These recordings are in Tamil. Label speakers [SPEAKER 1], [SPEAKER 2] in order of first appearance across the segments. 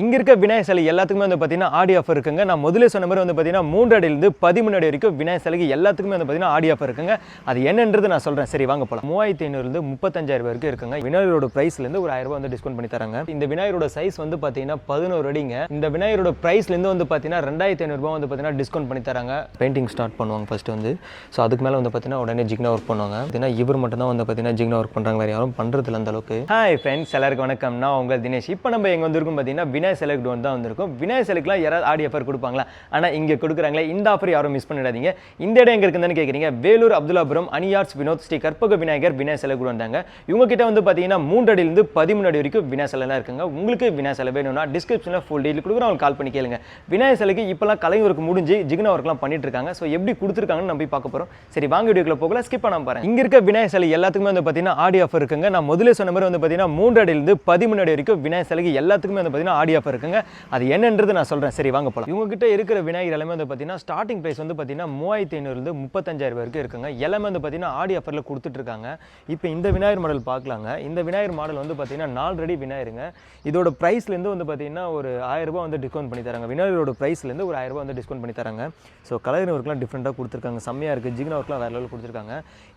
[SPEAKER 1] இங்கே இருக்க விநாயகர் சிலை எல்லாத்துக்குமே வந்து பார்த்தீங்கன்னா ஆடி ஆஃபர் இருக்குங்க நான் முதலே சொன்ன மாதிரி வந்து பார்த்தீங்கன்னா மூன்று அடியிலிருந்து பதிமூணு அடி வரைக்கும் விநாயகர் சிலைக்கு எல்லாத்துக்குமே வந்து பார்த்தீங்கன்னா ஆடி ஆஃபர் இருக்குங்க அது என்னன்றது நான் சொல்கிறேன் சரி வாங்க போகலாம் மூவாயிரத்தி ஐநூறுலேருந்து முப்பத்தஞ்சாயிரம் வரைக்கும் இருக்குங்க விநாயகரோட ப்ரைஸ்லேருந்து ஒரு ஆயிரம் வந்து டிஸ்கவுண்ட் பண்ணி தராங்க இந்த விநாயகரோட சைஸ் வந்து பார்த்தீங்கன்னா பதினோரு அடிங்க இந்த விநாயகரோட ப்ரைஸ்லேருந்து வந்து பார்த்தீங்கன்னா ரெண்டாயிரத்தி ஐநூறுரூபா வந்து பார்த்தீங்கன்னா டிஸ்கவுண்ட் பண்ணி தராங்க பெயிண்டிங் ஸ்டார்ட் பண்ணுவாங்க ஃபஸ்ட்டு வந்து ஸோ அதுக்கு மேலே வந்து பார்த்தீங்கன்னா உடனே ஜிக்னா ஒர்க் பண்ணுவாங்க பார்த்தீங்கன்னா இவர் மட்டும் தான் வந்து பார்த்தீங்கன்னா ஜிக்னா ஒர்க் பண்ணுறாங்க வேறு யாரும் பண்ணுறதுல அந்த அளவுக்கு ஹாய் ஃப்ரெண்ட்ஸ் எல்லாருக்கும் வணக்கம் நான் உங்கள் தினேஷ் இப்போ நம்ம எங்கே வந்திருக்கும் பார்த்தீங்கன்னா விநாயக செலக்ட் ஒன் தான் வந்திருக்கும் விநாயக செலக்ட்லாம் யாராவது ஆடி ஆஃபர் கொடுப்பாங்களா ஆனால் இங்கே கொடுக்குறாங்களே இந்த ஆஃபர் யாரும் மிஸ் பண்ணிடாதீங்க இந்த இடம் எங்கே இருக்குதுன்னு கேட்குறீங்க வேலூர் அப்துல்லாபுரம் அனியார்ஸ் வினோத் ஸ்ரீ கற்பக விநாயகர் விநாயக செலக்ட் வந்தாங்க கிட்ட வந்து பார்த்தீங்கன்னா மூன்றடியிலிருந்து பதிமூணு அடி வரைக்கும் விநாயக செலலாம் இருக்குங்க உங்களுக்கு விநாயக செலவு வேணும்னா டிஸ்கிரிப்ஷனில் ஃபுல் டீல் கொடுக்குறோம் கால் பண்ணி கேளுங்க விநாயக சிலைக்கு இப்போலாம் கலை ஒர்க் முடிஞ்சு ஜிக்னா ஒர்க்லாம் பண்ணிட்டு இருக்காங்க ஸோ எப்படி கொடுத்துருக்காங்கன்னு நம்ம பார்க்க போகிறோம் சரி வாங்க வீடியோக்குள்ள போகல ஸ்கிப் பண்ணாமல் போகிறேன் இங்கே இருக்க விநாயக சிலை எல்லாத்துக்குமே வந்து பார்த்தீங்கன்னா ஆடி ஆஃபர் இருக்குங்க நான் முதல்ல சொன்ன மாதிரி வந்து பார்த்தீங்கன்னா மூன்றடியிலிருந்து பதிமூணு அடி வரைக்கும் விநாயக சிலைக்கு எல்லாத்துக்குமே வந்து பார்த்தீங்கன்னா ஆடி ரெடியாக இருக்குங்க அது என்னன்றது நான் சொல்கிறேன் சரி வாங்க போகலாம் இவங்ககிட்ட இருக்கிற விநாயகர் எல்லாமே வந்து பார்த்தீங்கன்னா ஸ்டார்டிங் ப்ரைஸ் வந்து பார்த்தீங்கன்னா மூவாயிரத்தி ஐநூறுலேருந்து முப்பத்தஞ்சாயிரம் வரைக்கும் இருக்குங்க எல்லாமே வந்து பார்த்தீங்கன்னா ஆடி ஆஃபரில் கொடுத்துட்ருக்காங்க இப்போ இந்த விநாயகர் மாடல் பார்க்கலாங்க இந்த விநாயகர் மாடல் வந்து பார்த்தீங்கன்னா ரெடி விநாயகருங்க இதோட ப்ரைஸ்லேருந்து வந்து பார்த்தீங்கன்னா ஒரு ஆயிரரூபா வந்து டிஸ்கவுண்ட் பண்ணி தராங்க விநாயகரோட ப்ரைஸ்லேருந்து ஒரு ஆயிரரூபா வந்து டிஸ்கவுண்ட் பண்ணி தராங்க ஸோ கலர் ஒர்க்லாம் டிஃப்ரெண்ட்டாக கொடுத்துருக்காங்க செம்மையாக இருக்குது ஜிகினா ஒர்க்லாம் வேறு லெவலில் கொடுத்துருக்காங்க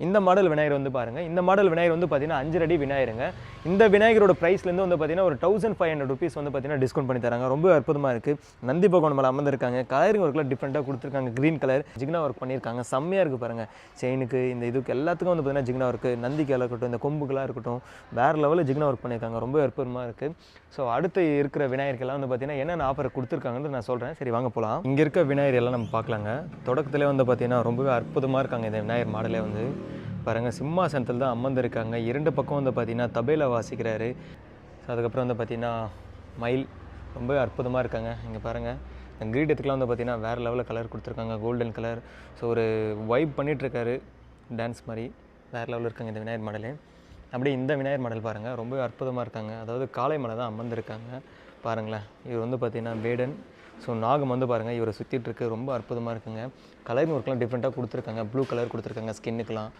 [SPEAKER 1] இந்த மாடல் விநாயகர் வந்து பாருங்கள் இந்த மாடல் விநாயகர் வந்து பார்த்தீங்கன்னா அஞ்சு ரெடி விநாயகருங்க இந்த விநாயகரோட ப்ரைஸ்லேருந்து வந்து பார்த்தீங்கன்னா ஒரு தௌசண்ட் ஃபைவ் ஹண்ட்ரட் ருபீஸ் வந்து பார்த்தீங்கன்னா டிஸ்கவுண்ட் பண்ணி தராங்க ரொம்ப அற்புதமாக இருக்குது நந்தி பகவான் மேலே அமர்ந்திருக்காங்க கலரிங் ஒர்க்கில் டிஃப்ரெண்ட்டாக கொடுத்துருக்காங்க க்ரீன் கலர் ஜிக்னா ஒர்க் பண்ணியிருக்காங்க செம்மையாக இருக்குது பாருங்கள் செயினுக்கு இந்த இதுக்கு எல்லாத்துக்கும் வந்து பார்த்திங்கன்னா ஜிக்னா ஒர்க்கு நந்திக்காக இருக்கட்டும் இந்த கொம்புக்கெல்லாம் இருக்கட்டும் வேறு லெவலில் ஜிக்னா ஒர்க் பண்ணியிருக்காங்க ரொம்ப அற்புதமாக இருக்குது ஸோ அடுத்து இருக்கிற விநாயகர்கள்லாம் வந்து பார்த்திங்கன்னா என்னென்ன ஆஃபர் கொடுத்துருக்காங்கன்னு நான் சொல்கிறேன் சரி வாங்க போகலாம் இங்கே இருக்க விநாயகர் எல்லாம் நம்ம பார்க்கலாங்க தொடக்கத்தில் வந்து பார்த்திங்கன்னா ரொம்பவே அற்புதமாக இருக்காங்க இந்த விநாயகர் மாடலே வந்து பாருங்கள் சிம்மாசனத்தில் தான் அமர்ந்திருக்காங்க இரண்டு பக்கம் வந்து பார்த்திங்கன்னா தபையில் வாசிக்கிறாரு ஸோ அதுக்கப்புறம் வந்து பார்த்திங்கன்னா மயில் ரொம்ப அற்புதமாக இருக்காங்க இங்கே பாருங்கள் இந்த கிரீடத்துக்குலாம் வந்து பார்த்தீங்கன்னா வேறு லெவலில் கலர் கொடுத்துருக்காங்க கோல்டன் கலர் ஸோ ஒரு வைப் பண்ணிகிட்ருக்காரு டான்ஸ் மாதிரி வேறு லெவலில் இருக்காங்க இந்த விநாயகர் மாடலே அப்படியே இந்த விநாயகர் மாடல் பாருங்கள் ரொம்ப அற்புதமாக இருக்காங்க அதாவது காளை மலை தான் அமர்ந்துருக்காங்க பாருங்களேன் இவர் வந்து பார்த்திங்கன்னா வேடன் ஸோ நாகம் வந்து பாருங்கள் இவரை சுற்றிட்டுருக்கு ரொம்ப அற்புதமாக இருக்குங்க கலர் ஒர்க்லாம் டிஃப்ரெண்ட்டாக கொடுத்துருக்காங்க ப்ளூ கலர் கொடுத்துருக்காங்க ஸ்கின்னுக்கெலாம்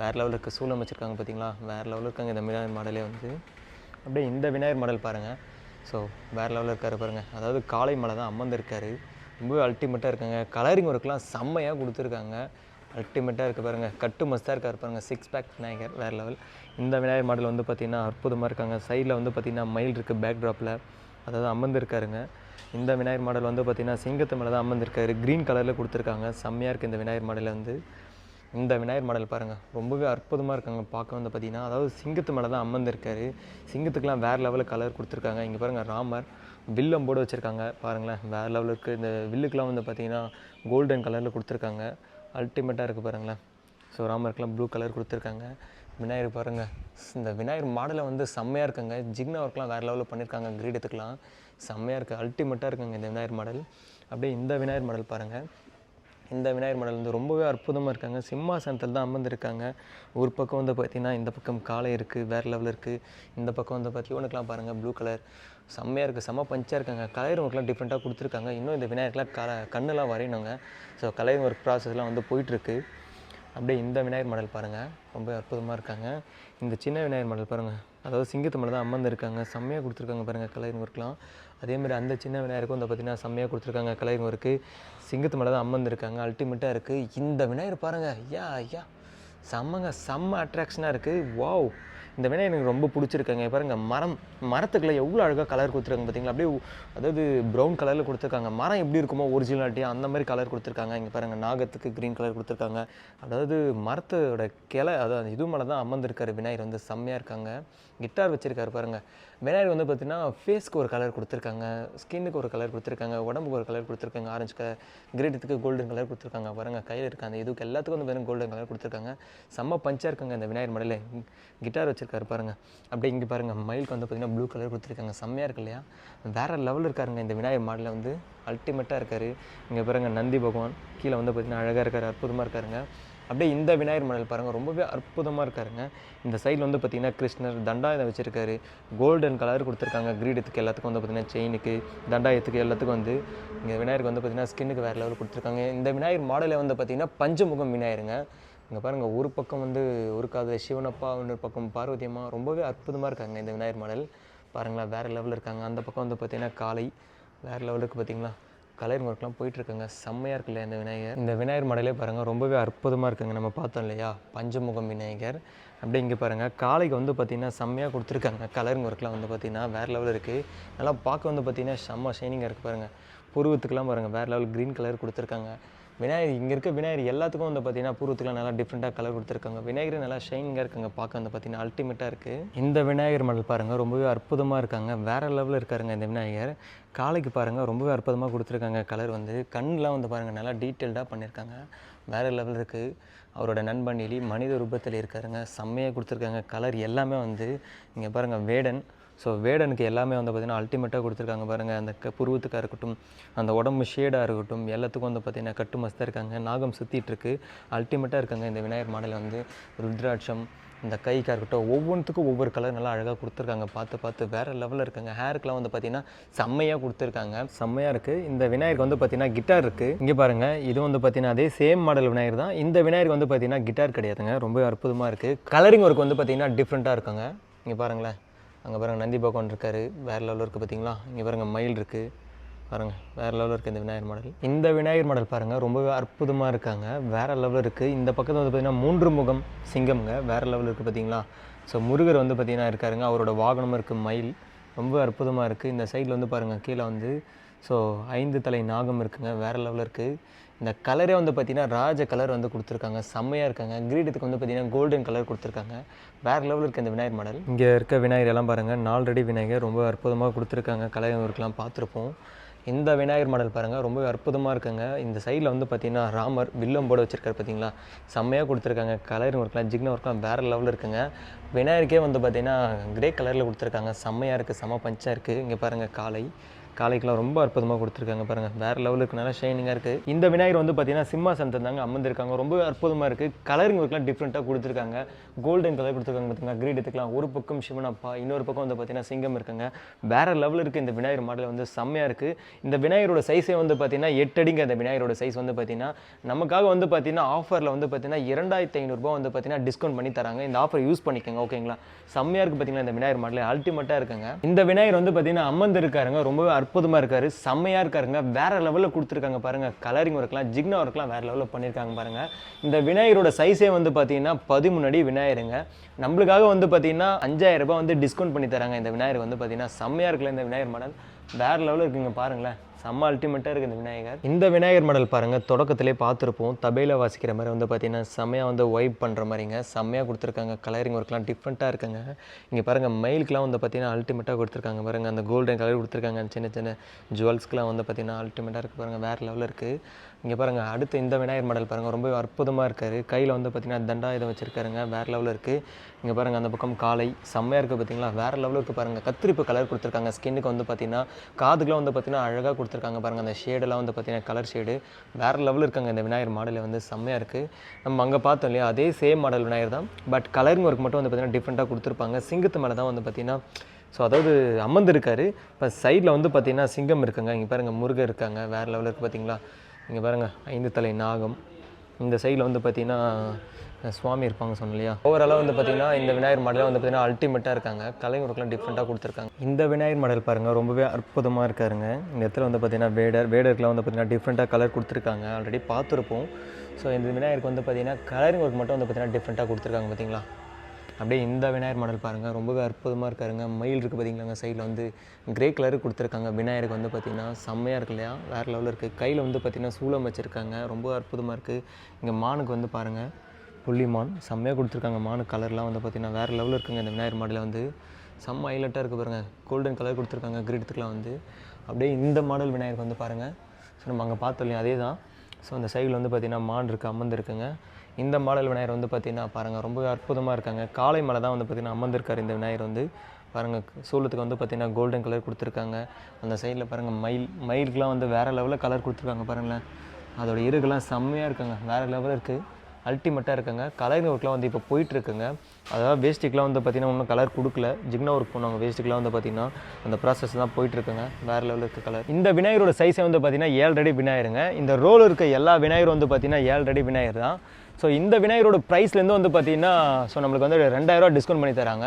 [SPEAKER 1] வேறு லெவலில் இருக்க சூழ் அமைச்சிருக்காங்க பார்த்தீங்களா வேறு லெவலில் இருக்காங்க இந்த விநாயகர் மாடலே வந்து அப்படியே இந்த விநாயகர் மாடல் பாருங்கள் ஸோ வேறு லெவலில் இருக்கார் பாருங்கள் அதாவது காலை மலை தான் அமர்ந்திருக்காரு ரொம்பவே அல்டிமேட்டாக இருக்காங்க கலரிங் ஒர்க்லாம் செம்மையாக கொடுத்துருக்காங்க அல்டிமேட்டாக இருக்க பாருங்கள் கட்டு மஸ்தாக இருக்கார் பாருங்கள் சிக்ஸ் பேக் விநாயகர் வேறு லெவல் இந்த விநாயகர் மாடல் வந்து பார்த்திங்கன்னா அற்புதமாக இருக்காங்க சைடில் வந்து பார்த்திங்கன்னா மயில் இருக்குது பேக் ட்ராப்பில் அதாவது அமர்ந்துருக்காருங்க இந்த விநாயகர் மாடல் வந்து பார்த்திங்கன்னா சிங்கத்து மேலே தான் அமர்ந்திருக்காரு க்ரீன் கலரில் கொடுத்துருக்காங்க செம்மையாக இருக்குது இந்த விநாயகர் மாடலில் வந்து இந்த விநாயகர் மாடல் பாருங்கள் ரொம்பவே அற்புதமாக இருக்காங்க பார்க்க வந்து பார்த்தீங்கன்னா அதாவது சிங்கத்து மேலே தான் அமர்ந்திருக்காரு சிங்கத்துக்குலாம் வேறு லெவலில் கலர் கொடுத்துருக்காங்க இங்கே பாருங்கள் ராமர் வில்லம் போட வச்சுருக்காங்க பாருங்களேன் வேறு லெவலில் இருக்குது இந்த வில்லுக்கெலாம் வந்து பார்த்தீங்கன்னா கோல்டன் கலரில் கொடுத்துருக்காங்க அல்டிமேட்டாக இருக்குது பாருங்களேன் ஸோ ராமருக்கெலாம் ப்ளூ கலர் கொடுத்துருக்காங்க விநாயகர் பாருங்கள் இந்த விநாயகர் மாடலை வந்து செம்மையாக இருக்குங்க ஜிக்னா ஒர்க்லாம் வேறு லெவலில் பண்ணியிருக்காங்க கிரீடத்துக்கெலாம் செம்மையாக இருக்குது அல்டிமேட்டாக இருக்குங்க இந்த விநாயகர் மாடல் அப்படியே இந்த விநாயகர் மாடல் பாருங்கள் இந்த விநாயகர் மடல் வந்து ரொம்பவே அற்புதமாக இருக்காங்க சிம்மாசனத்தில் தான் அமர்ந்துருக்காங்க ஒரு பக்கம் வந்து பார்த்திங்கன்னா இந்த பக்கம் காலை இருக்குது வேறு லெவலில் இருக்குது இந்த பக்கம் வந்து பார்த்தி உனக்குலாம் பாருங்கள் ப்ளூ கலர் செம்மையாக இருக்குது செம்ம பஞ்சாக இருக்காங்க கலர் ஒர்க்லாம் டிஃப்ரெண்ட்டாக கொடுத்துருக்காங்க இன்னும் இந்த விநாயகர்லாம் கல கண்ணெல்லாம் வரையணுங்க ஸோ கலை ஒர்க் ப்ராசஸ்லாம் வந்து போயிட்டுருக்கு அப்படியே இந்த விநாயகர் மடல் பாருங்கள் ரொம்ப அற்புதமாக இருக்காங்க இந்த சின்ன விநாயகர் மடல் பாருங்கள் அதாவது சிங்கத்து மலை தான் அமர்ந்து செம்மையாக கொடுத்துருக்காங்க பாருங்கள் கலை ஒர்க்லாம் அதேமாதிரி அந்த சின்ன விநாயகருக்கும் வந்து பார்த்திங்கன்னா செம்மையாக கொடுத்துருக்காங்க கலையும் இருக்குது சிங்கத்து மேலே தான் அம்மன் இருக்காங்க அல்டிமேட்டாக இருக்குது இந்த விநாயகர் பாருங்கள் ஐயா ஐயா செம்மங்க செம்ம அட்ராக்ஷனாக இருக்குது வாவ் இந்த வினை எனக்கு ரொம்ப பிடிச்சிருக்குங்க பாருங்கள் மரம் மரத்துக்குள்ள எவ்வளோ அழகாக கலர் கொடுத்துருக்காங்க பார்த்தீங்களா அப்படியே அதாவது ப்ரௌன் கலரில் கொடுத்துருக்காங்க மரம் எப்படி இருக்குமோ ஒரிஜினாலிட்டியாக அந்த மாதிரி கலர் கொடுத்துருக்காங்க இங்கே பாருங்கள் நாகத்துக்கு க்ரீன் கலர் கொடுத்துருக்காங்க அதாவது மரத்தோட கிளை அதாவது இது மேலே தான் அமர்ந்திருக்கிற விநாயகர் வந்து செம்மையாக இருக்காங்க கிட்டார் வச்சுருக்காரு பாருங்கள் விநாயகர் வந்து பார்த்திங்கன்னா ஃபேஸ்க்கு ஒரு கலர் கொடுத்துருக்காங்க ஸ்கின்னுக்கு ஒரு கலர் கொடுத்துருக்காங்க உடம்புக்கு ஒரு கலர் கொடுத்துருக்காங்க ஆரஞ்சு கலர் கிரீடத்துக்கு கோல்டன் கலர் கொடுத்துருக்காங்க பாருங்கள் கையில் இருக்க அந்த இதுக்கு எல்லாத்துக்கும் வந்து பாருங்கள் கோல்டன் கலர் கொடுத்துருக்காங்க செம்ம பஞ்சாக இருக்காங்க இந்த விநாயகர் மடையில் கிட்டார் வச்சுருக்காரு பாருங்கள் அப்படியே இங்கே பாருங்கள் மயிலுக்கு வந்து பார்த்திங்கன்னா ப்ளூ கலர் கொடுத்துருக்காங்க செம்மையாக இருக்கு இல்லையா வேறு லெவலில் இருக்காருங்க இந்த விநாயகர் மாடலில் வந்து அல்டிமேட்டாக இருக்கார் இங்கே பாருங்கள் நந்தி பகவான் கீழே வந்து பார்த்திங்கன்னா அழகாக இருக்கார் அற்புதமாக இருக்காருங்க அப்படியே இந்த விநாயகர் மணல் பாருங்கள் ரொம்பவே அற்புதமாக இருக்காருங்க இந்த சைடில் வந்து பார்த்தீங்கன்னா கிருஷ்ணர் தண்டாயுதம் வச்சுருக்காரு கோல்டன் கலர் கொடுத்துருக்காங்க கிரீடத்துக்கு எல்லாத்துக்கும் வந்து பார்த்தீங்கன்னா செயினுக்கு தண்டாயத்துக்கு எல்லாத்துக்கும் வந்து இங்கே விநாயகருக்கு வந்து பார்த்தீங்கன்னா ஸ்கின்னுக்கு வேறு லெவல் கொடுத்துருக்காங்க இந்த விநாயகர் மாடலில் வந்து பார்த்திங்கன்னா பஞ்சமுகம் விநாயகருங்க இங்கே பாருங்கள் ஒரு பக்கம் வந்து ஒரு சிவனப்பா இன்னொரு பக்கம் பார்வதியம்மா ரொம்பவே அற்புதமாக இருக்காங்க இந்த விநாயகர் மாடல் பாருங்களா வேறு லெவலில் இருக்காங்க அந்த பக்கம் வந்து பார்த்திங்கன்னா காலை வேறு லெவலுக்கு பார்த்திங்களா கலரிங் ஒர்க்லாம் போயிட்டுருக்கங்க செம்மையாக இருக்குல்ல இந்த விநாயகர் இந்த விநாயகர் மடலே பாருங்கள் ரொம்பவே அற்புதமாக இருக்குங்க நம்ம பார்த்தோம் இல்லையா பஞ்சமுகம் விநாயகர் அப்படி இங்கே பாருங்கள் காலைக்கு வந்து பார்த்திங்கன்னா செம்மையாக கொடுத்துருக்காங்க கலரிங் ஒர்க்லாம் வந்து பார்த்திங்கன்னா வேறு லெவலில் இருக்குது நல்லா பார்க்க வந்து பார்த்திங்கன்னா செம்ம ஷைனிங்காக இருக்குது பாருங்கள் புருவத்துக்கெலாம் பாருங்கள் வேறு லெவல் க்ரீன் கலர் கொடுத்துருக்காங்க விநாயகர் இங்கே இருக்க விநாயகர் எல்லாத்துக்கும் வந்து பார்த்தீங்கன்னா பூர்வத்தில் நல்லா டிஃப்ரெண்ட்டாக கலர் கொடுத்துருக்காங்க விநாயகர் நல்லா ஷைனிங்காக இருக்காங்க பார்க்க வந்து பார்த்தீங்கன்னா அல்டிமேட்டாக இருக்குது இந்த விநாயகர் மடல் பாருங்கள் ரொம்பவே அற்புதமாக இருக்காங்க வேறு லெவலில் இருக்காருங்க இந்த விநாயகர் காலைக்கு பாருங்கள் ரொம்பவே அற்புதமாக கொடுத்துருக்காங்க கலர் வந்து கண்ணெலாம் வந்து பாருங்கள் நல்லா டீட்டெயில்டாக பண்ணியிருக்காங்க வேறு லெவல் இருக்குது அவரோட நண்பன் எலி மனித ரூபத்தில் இருக்காருங்க செம்மையாக கொடுத்துருக்காங்க கலர் எல்லாமே வந்து இங்கே பாருங்கள் வேடன் ஸோ வேடனுக்கு எல்லாமே வந்து பார்த்திங்கன்னா அல்டிமேட்டாக கொடுத்துருக்காங்க பாருங்கள் அந்த க புருவத்துக்காக இருக்கட்டும் அந்த உடம்பு ஷேடாக இருக்கட்டும் எல்லாத்துக்கும் வந்து பார்த்திங்கன்னா கட்டு மஸ்தாக இருக்காங்க நாகம் சுற்றிட்டுருக்கு அல்டிமேட்டாக இருக்காங்க இந்த விநாயகர் மாடலில் வந்து ருத்ராட்சம் இந்த கைக்காக இருக்கட்டும் ஒவ்வொன்றுத்துக்கும் ஒவ்வொரு கலர் நல்லா அழகாக கொடுத்துருக்காங்க பார்த்து பார்த்து வேறு லெவலில் இருக்காங்க ஹேருக்கெலாம் வந்து பார்த்திங்கன்னா செம்மையாக கொடுத்துருக்காங்க செம்மையாக இருக்குது இந்த விநாயகர் வந்து பார்த்திங்கன்னா கிட்டார் இருக்குது இங்கே பாருங்கள் இது வந்து பார்த்திங்கன்னா அதே சேம் மாடல் விநாயகர் தான் இந்த விநாயகர் வந்து பார்த்திங்கன்னா கிட்டார் கிடையாதுங்க ரொம்ப அற்புதமாக இருக்குது கலரிங் ஒர்க் வந்து பார்த்திங்கன்னா டிஃப்ரெண்ட்டாக இருக்காங்க இங்கே பாருங்களேன் அங்கே பாருங்கள் நந்தி பகவான் இருக்கார் வேறு லெவலில் இருக்குது பார்த்தீங்களா இங்கே பாருங்கள் மயில் இருக்குது பாருங்கள் வேறு லெவலில் இருக்குது இந்த விநாயகர் மாடல் இந்த விநாயகர் மாடல் பாருங்கள் ரொம்பவே அற்புதமாக இருக்காங்க வேறு லெவலில் இருக்குது இந்த பக்கத்தில் வந்து பார்த்திங்கன்னா மூன்று முகம் சிங்கம்ங்க வேறு லெவலில் இருக்குது பார்த்தீங்களா ஸோ முருகர் வந்து பார்த்திங்கன்னா இருக்காருங்க அவரோட வாகனமும் இருக்குது மயில் ரொம்ப அற்புதமாக இருக்குது இந்த சைடில் வந்து பாருங்கள் கீழே வந்து ஸோ ஐந்து தலை நாகம் இருக்குங்க வேறு லெவலில் இருக்குது இந்த கலரே வந்து பார்த்திங்கன்னா ராஜ கலர் வந்து கொடுத்துருக்காங்க செம்மையாக இருக்காங்க கிரீடத்துக்கு வந்து பார்த்திங்கன்னா கோல்டன் கலர் கொடுத்துருக்காங்க வேறு லெவலில் இருக்க இந்த விநாயகர் மாடல் இங்கே இருக்க விநாயகர் எல்லாம் பாருங்கள் நாலரடி விநாயகர் ரொம்ப அற்புதமாக கொடுத்துருக்காங்க கலைஞர்களுக்கெல்லாம் பார்த்துருப்போம் இந்த விநாயகர் மாடல் பாருங்கள் ரொம்ப அற்புதமாக இருக்குங்க இந்த சைடில் வந்து பார்த்திங்கன்னா ராமர் வில்லம் போட வச்சுருக்காரு பார்த்தீங்களா செம்மையாக கொடுத்துருக்காங்க கலர் ஒர்க்லாம் ஜிக்ன ஒர்க்லாம் வேறு லெவலில் இருக்குங்க விநாயகருக்கே வந்து பார்த்திங்கன்னா கிரே கலரில் கொடுத்துருக்காங்க செம்மையாக இருக்குது செம்ம பஞ்சாக இருக்குது இங்கே பாருங்கள் காலை காலைக்கெல்லாம் ரொம்ப அற்புதமாக கொடுத்துருக்காங்க பாருங்க வேற லெவலுக்கு நல்லா ஷைனிங்காக இருக்குது இந்த விநாயகர் வந்து பார்த்தீங்கன்னா சிம்மாசனத்தில் தாங்க அமர்ந்திருக்காங்க ரொம்ப அற்புதமாக இருக்குது கலரிங் ஒர்க்லாம் டிஃப்ரெண்ட்டாக கொடுத்துருக்காங்க கோல்டன் கலர் கொடுத்துருக்காங்க பார்த்தீங்கன்னா க்ரீட் எடுத்துக்கலாம் ஒரு பக்கம் சிவனப்பா இன்னொரு பக்கம் வந்து பார்த்தீங்கன்னா சிங்கம் இருக்காங்க வேறு லெவலில் இருக்குது இந்த விநாயகர் மாடல் வந்து செம்மையாக இருக்குது இந்த விநாயகரோட சைஸே வந்து பார்த்தீங்கன்னா எட்டடிங்க அந்த விநாயகரோட சைஸ் வந்து பார்த்தீங்கன்னா நமக்காக வந்து பார்த்தீங்கன்னா ஆஃபரில் வந்து பார்த்தீங்கன்னா இரண்டாயிரத்தி ஐநூறுரூபா வந்து பார்த்தீங்கன்னா டிஸ்கவுண்ட் பண்ணி தராங்க இந்த ஆஃபர் யூஸ் பண்ணிக்கோங்க ஓகேங்களா செம்மையாக இருக்குது பார்த்தீங்கன்னா இந்த விநாயகர் மாடல் அல்டிமேட்டாக இருக்காங்க இந்த விநாயகர் வந்து பார்த்தீங்கன்னா அமர்ந்து இருக்காருங்க ரொம்ப அற்புதமாக இருக்காரு செம்மையாக இருக்காருங்க வேறு லெவலில் கொடுத்துருக்காங்க பாருங்கள் கலரிங் ஒர்க்லாம் ஜிக்னா ஒர்க்லாம் வேறு லெவலில் பண்ணியிருக்காங்க பாருங்கள் இந்த விநாயகரோட சைஸே வந்து பார்த்தீங்கன்னா அடி விநாயகருங்க நம்மளுக்காக வந்து பார்த்தீங்கன்னா ரூபாய் வந்து டிஸ்கவுண்ட் பண்ணி தராங்க இந்த விநாயகர் வந்து பார்த்தீங்கன்னா செம்மையாக இருக்கல இந்த விநாயகர் மாடல் வேறு லெவலில் இருக்குங்க பாருங்களேன் செம்ம அல்டிமேட்டாக இருக்குது இந்த விநாயகர் இந்த விநாயகர் மாடல் பாருங்கள் தொடக்கத்திலே பார்த்துருப்போம் தபையில் வாசிக்கிற மாதிரி வந்து பார்த்தீங்கன்னா செம்மையாக வந்து ஒய்ப் பண்ணுற மாதிரிங்க செம்மையாக கொடுத்துருக்காங்க கலரிங் ஒர்க்லாம் டிஃப்ரெண்ட்டாக இருக்காங்க இங்கே பாருங்கள் மயிலுக்குலாம் வந்து பார்த்தீங்கன்னா அல்டிமேட்டாக கொடுத்துருக்காங்க பாருங்கள் அந்த கோல்டன் கலர் கொடுத்துருக்காங்க சின்ன சின்ன ஜுவல்ஸ்க்குலாம் வந்து பார்த்தீங்கன்னா அல்டிமேட்டாக இருக்குது பாருங்கள் வேறு லெவலில் இருக்குது இங்கே பாருங்கள் அடுத்து இந்த விநாயகர் மாடல் பாருங்கள் ரொம்ப அற்புதமாக இருக்காரு கையில் வந்து பார்த்திங்கன்னா தண்டா இதை வச்சுருக்காருங்க வேறு லெவலில் இருக்குது இங்கே பாருங்கள் அந்த பக்கம் காலை செம்மையாக இருக்குது பார்த்திங்களா வேறு லெவலில் இருக்குது பாருங்கள் கத்திரிப்பு கலர் கொடுத்துருக்காங்க ஸ்கின்னுக்கு வந்து பார்த்திங்கன்னா காதுக்குலாம் வந்து பார்த்திங்கன்னா அழகாக கொடுத்துருக்காங்க பாருங்கள் அந்த ஷேடெல்லாம் வந்து பார்த்திங்கன்னா கலர் ஷேடு வேறு லெவலில் இருக்காங்க இந்த விநாயகர் மாடலில் வந்து செம்மையாக இருக்குது நம்ம அங்கே பார்த்தோம் இல்லையா அதே சேம் மாடல் விநாயகர் தான் பட் கலரிங் ஒர்க் மட்டும் வந்து பார்த்திங்கன்னா டிஃப்ரெண்ட்டாக கொடுத்துருப்பாங்க சிங்கத்து மேலே தான் வந்து பார்த்திங்கன்னா ஸோ அதாவது அமர்ந்துருக்காரு இப்போ சைடில் வந்து பார்த்திங்கன்னா சிங்கம் இருக்குங்க இங்கே பாருங்கள் முருகன் இருக்காங்க வேறு லெவலில் இருக்குது பார்த்திங்களா இங்கே பாருங்கள் ஐந்து தலை நாகம் இந்த சைடில் வந்து பார்த்தீங்கன்னா சுவாமி இருப்பாங்க சொன்னலையா ஓவராலாக வந்து பார்த்திங்கன்னா இந்த விநாயகர் மாடலாக வந்து பார்த்திங்கன்னா அல்டிமேட்டாக இருக்காங்க கலை டிஃப்ரெண்ட்டாக கொடுத்துருக்காங்க இந்த விநாயகர் மடல் பாருங்கள் ரொம்பவே அற்புதமாக இருக்காருங்க இந்த இடத்துல வந்து பார்த்திங்கன்னா வேடர் வேடருக்குலாம் வந்து பார்த்திங்கன்னா டிஃப்ரெண்ட்டாக கலர் கொடுத்துருக்காங்க ஆல்ரெடி பார்த்துருப்போம் ஸோ இந்த விநாயகருக்கு வந்து பார்த்திங்கன்னா கலரிங் ஒர்க் மட்டும் வந்து பார்த்திங்கன்னா டிஃப்ரெண்ட்டாக கொடுத்துருக்காங்க பார்த்திங்களா அப்படியே இந்த விநாயகர் மாடல் பாருங்கள் ரொம்பவே அற்புதமாக இருக்காருங்க மயில் இருக்குது பார்த்தீங்களாங்க சைடில் வந்து கிரே கலர் கொடுத்துருக்காங்க விநாயகருக்கு வந்து பார்த்திங்கன்னா செம்மையாக இருக்கு இல்லையா வேறு லெவலில் இருக்குது கையில் வந்து பார்த்திங்கன்னா சூளம் வச்சுருக்காங்க ரொம்ப அற்புதமாக இருக்குது இங்கே மானுக்கு வந்து பாருங்கள் புள்ளி மான் செம்மையாக கொடுத்துருக்காங்க மானு கலர்லாம் வந்து பார்த்திங்கன்னா வேறு லெவலில் இருக்குங்க இந்த விநாயகர் மாடலில் வந்து செம்ம ஹைலைட்டாக இருக்குது பாருங்கள் கோல்டன் கலர் கொடுத்துருக்காங்க கிரீடத்துக்குலாம் வந்து அப்படியே இந்த மாடல் விநாயகருக்கு வந்து பாருங்கள் ஸோ நம்ம அங்கே பார்த்தோம் இல்லையா அதே தான் ஸோ அந்த சைடில் வந்து பார்த்திங்கன்னா மான் இருக்குது அமர்ந்துருக்குங்க இந்த மாடல் விநாயகர் வந்து பார்த்திங்கன்னா பாருங்கள் ரொம்ப அற்புதமாக இருக்காங்க காலை மலை தான் வந்து பார்த்திங்கன்னா அமர்ந்திருக்கார் இந்த விநாயகர் வந்து பாருங்கள் சூலத்துக்கு வந்து பார்த்திங்கன்னா கோல்டன் கலர் கொடுத்துருக்காங்க அந்த சைடில் பாருங்கள் மயில் மயிலுக்குலாம் வந்து வேறு லெவலில் கலர் கொடுத்துருக்காங்க பாருங்களேன் அதோட இருகெல்லாம் செம்மையாக இருக்காங்க வேறு லெவலில் இருக்குது அல்டிமேட்டாக இருக்காங்க கலரிங் ஒர்க்லாம் வந்து இப்போ போயிட்டுருக்குங்க அதாவது வேஸ்ட்டுக்கெலாம் வந்து பார்த்திங்கன்னா ஒன்றும் கலர் கொடுக்கல ஜிக்னா ஒர்க் பண்ணுவாங்க வேஸ்ட்டுக்கெலாம் வந்து பார்த்திங்கன்னா அந்த ப்ராசஸ் தான் போயிட்டுருக்குங்க வேறு லெவலில் இருக்க கலர் இந்த விநாயகரோட சைஸை வந்து பார்த்திங்கன்னா ஏழ்ரடி விநாயகருங்க இந்த ரோல் இருக்க எல்லா விநாயகரும் வந்து பார்த்திங்கன்னா ஏழ்ரடி விநாயகர் தான் ஸோ இந்த விநாயகரோட ப்ரைஸ்லேருந்து வந்து பார்த்தீங்கன்னா ஸோ நம்மளுக்கு வந்து ரெண்டாயிரூவா டிஸ்கவுண்ட் பண்ணி தராங்க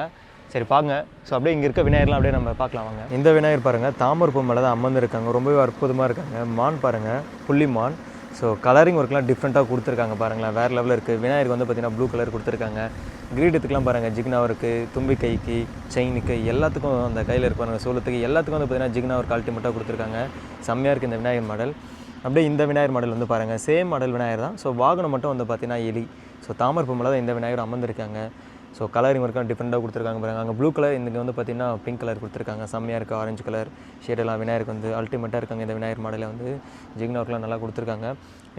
[SPEAKER 1] சரி பாருங்க ஸோ அப்படியே இங்கே இருக்க விநாயகர்லாம் அப்படியே நம்ம பார்க்கலாம் வாங்க இந்த விநாயகர் பாருங்கள் பூ மேலே தான் அமர்ந்து இருக்காங்க ரொம்பவே அற்புதமாக இருக்காங்க மான் பாருங்கள் புள்ளி மான் ஸோ கலரிங் ஒர்க்லாம் டிஃப்ரெண்ட்டாக கொடுத்துருக்காங்க பாருங்களேன் வேறு லெவலில் இருக்குது விநாயகருக்கு வந்து பார்த்திங்கன்னா ப்ளூ கலர் கொடுத்துருக்காங்க கிரீடத்துக்குலாம் பாருங்கள் ஒர்க்கு தும்பி கைக்கு செயினுக்கு எல்லாத்துக்கும் அந்த கையில் இருப்பாருங்க சோளத்துக்கு எல்லாத்துக்கும் வந்து பார்த்திங்கன்னா ஜிக்னா ஒரு கால்ட்டி மட்டும் கொடுத்துருக்காங்க செம்மையாக இருக்குது இந்த விநாயகர் மாடல் அப்படியே இந்த விநாயகர் மாடல் வந்து பாருங்கள் சேம் மாடல் விநாயகர் தான் ஸோ வாகனம் மட்டும் வந்து பார்த்தீங்கன்னா எலி ஸோ தாமரை பொம்மில் தான் இந்த விநாயகர் அமர்ந்திருக்காங்க ஸோ கலரிங் ஒர்க்கும் டிஃப்ரெண்ட்டாக கொடுத்துருக்காங்க பாருங்கள் அங்கே ப்ளூ கலர் இங்கே வந்து பார்த்திங்கன்னா பிங்க் கலர் கொடுத்துருக்காங்க செம்மையாக இருக்குது ஆரஞ்சு கலர் ஷேடெல்லாம் விநாயகருக்கு வந்து அல்டிமேட்டாக இருக்காங்க இந்த விநாயகர் மாடலில் வந்து ஜிக்னா ஒர்க்லாம் நல்லா கொடுத்துருக்காங்க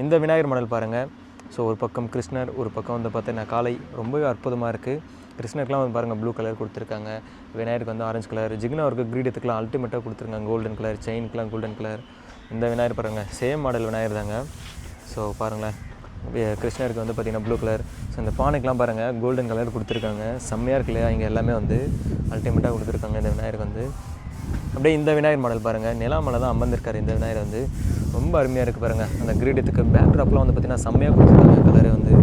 [SPEAKER 1] இந்த விநாயகர் மாடல் பாருங்கள் ஸோ ஒரு பக்கம் கிருஷ்ணர் ஒரு பக்கம் வந்து பார்த்தீங்கன்னா காலை ரொம்பவே அற்புதமாக இருக்குது கிருஷ்ணருக்குலாம் வந்து பாருங்கள் ப்ளூ கலர் கொடுத்துருக்காங்க விநாயகருக்கு வந்து ஆரஞ்சு கலர் ஜிக்னா அவருக்கு கிரீடத்துக்குலாம் அல்டிமேட்டாக கொடுத்துருக்காங்க கோல்டன் கலர் செயின்க்குலாம் கோல்டன் கலர் இந்த விநாயகர் பாருங்கள் சேம் மாடல் விநாயகர் தாங்க ஸோ பாருங்களேன் கிருஷ்ணருக்கு வந்து பார்த்திங்கன்னா ப்ளூ கலர் ஸோ இந்த பானைக்கெலாம் பாருங்கள் கோல்டன் கலர் கொடுத்துருக்காங்க செம்மையாக இருக்கு இல்லையா இங்கே எல்லாமே வந்து அல்டிமேட்டாக கொடுத்துருக்காங்க இந்த விநாயகருக்கு வந்து அப்படியே இந்த விநாயகர் மாடல் பாருங்கள் நிலா மலை தான் அமர்ந்திருக்காரு இந்த விநாயகர் வந்து ரொம்ப அருமையாக இருக்குது பாருங்கள் அந்த கிரீடத்துக்கு பேக்ராப்லாம் வந்து பார்த்திங்கன்னா செம்மையாக கொடுத்துருக்காங்க கலர் வந்து